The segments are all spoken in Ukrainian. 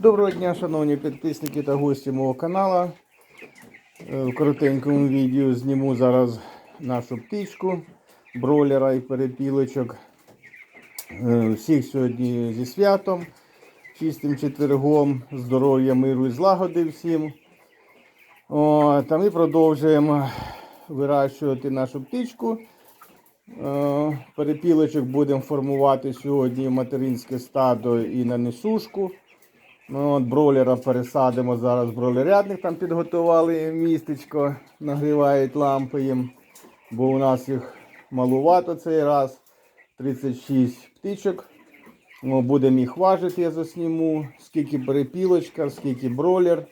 Доброго дня, шановні підписники та гості мого каналу. Е, В коротенькому відео зніму зараз нашу птичку, бройлера і перепілочок. Е, Всіх сьогодні зі святом, чистим четвергом, здоров'я, миру і злагоди всім. О, та ми продовжуємо вирощувати нашу птичку. Е, Перепілочок будемо формувати сьогодні в материнське стадо і на несушку. Ну, от бройлера пересадимо зараз бройлерядник, там підготували містечко, нагрівають лампи їм, бо у нас їх малувато цей раз. 36 птичок. Ну, будемо їх важити, я засніму, скільки перепілочка, скільки бройлер.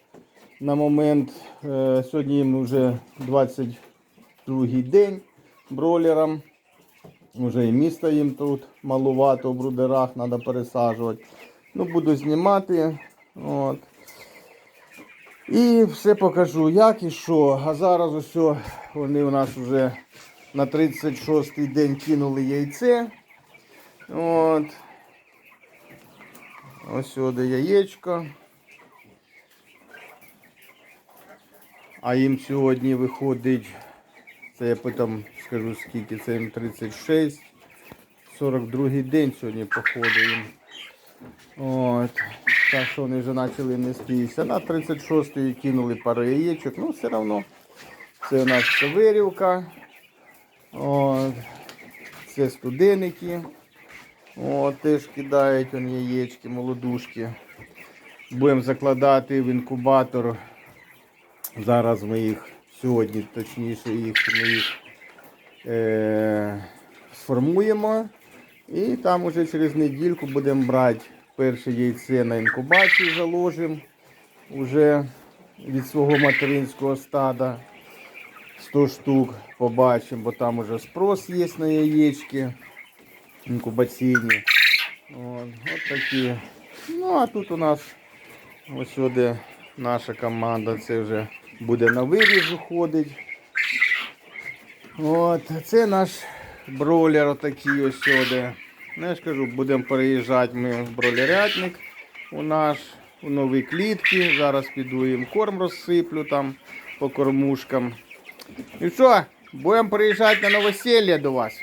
На момент е, сьогодні їм вже 22 день бройлерам. Уже і міста їм тут малувато в брудерах, треба пересаджувати. Ну, буду знімати. От. І все покажу, як і що. А зараз ось вони у нас вже на 36-й день кинули яйце. От. Ось сюди яєчко. А їм сьогодні виходить, це я потім скажу скільки, це їм 36. 42 й день сьогодні походу їм. От. Так що вони вже почали нестися. На 36-ї кинули пару яєчок, ну все одно. Це у нас саверівка. От. Це студеники. От, теж кидають он яєчки, молодушки. Будемо закладати в інкубатор. Зараз ми їх сьогодні, точніше, їх ми їх е, сформуємо. І там уже через недільку будемо брати перше яйце на інкубацію заложимо уже від свого материнського стада. 100 штук побачимо, бо там уже спрос є на яєчки інкубаційні. От, от такі. Ну а тут у нас ось сюди наша команда, це вже буде на виріж уходить. От, це наш бройлер отакий ось сюди. Ну, я ж кажу, будемо переїжджати ми в бройлерятник у наш, у нові клітки. Зараз піду їм корм розсиплю там по кормушкам. І що, будемо переїжджати на новосілля до вас.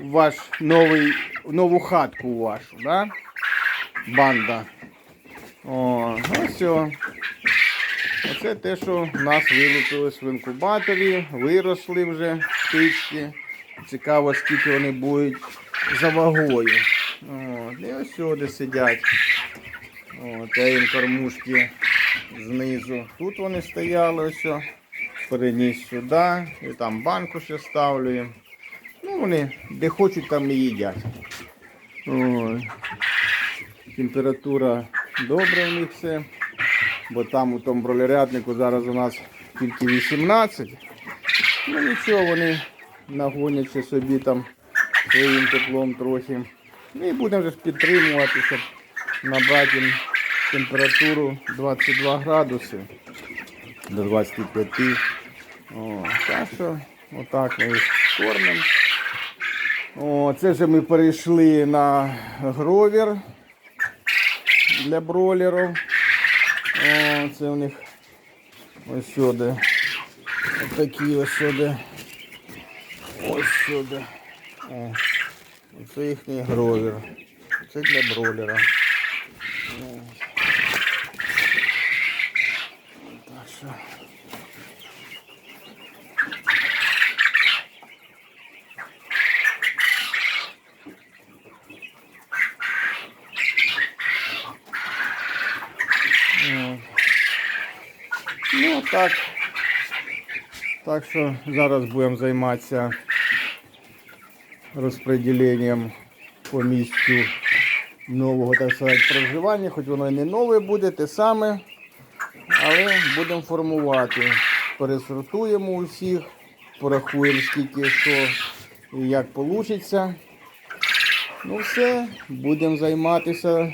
В ваш новий, в нову хатку вашу, да? Банда. О, ну все. Оце те, що в нас вилупилось в інкубаторі, виросли вже птички. Цікаво, скільки вони будуть за вагою. От, і ось сюди сидять. От, я їм кормушки знизу. Тут вони стояли, ось. Переніс сюди. І там банку ще ставлю їм. Ну, вони де хочуть, там і їдять. Ой. Температура добра в них все. Бо там у тому бролеряднику зараз у нас тільки 18. Ну нічого, вони нагоняться собі там своїм теплом трохи. Ну і будемо вже підтримувати, щоб набрати температуру 22 градуси до 25. О, так що отак ми їх кормимо. О, це вже ми перейшли на гровер для бройлерів. О, це у них ось сюди. Ось такі ось сюди. Ось сюди. О, це їхній гровер. Це для бройлера. О. Так що. Ну так. Так що зараз будемо займатися розподіленням по місцю нового так сказати, проживання, хоч воно і не нове буде, те саме, але будемо формувати. Пересортуємо усіх, порахуємо скільки що і як вийде. Ну все, будемо займатися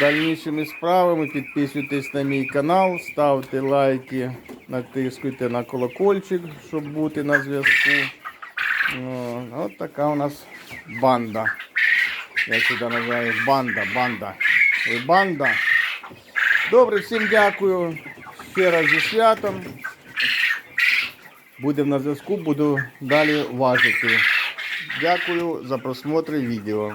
дальнішими справами. Підписуйтесь на мій канал, ставте лайки, натискуйте на колокольчик, щоб бути на зв'язку. О, От така у нас банда. Я сюди називаю банда, банда. Ви банда. Добре, всім дякую. Ще раз зі святом. Будемо на зв'язку, буду далі важити. Дякую за просмотр відео.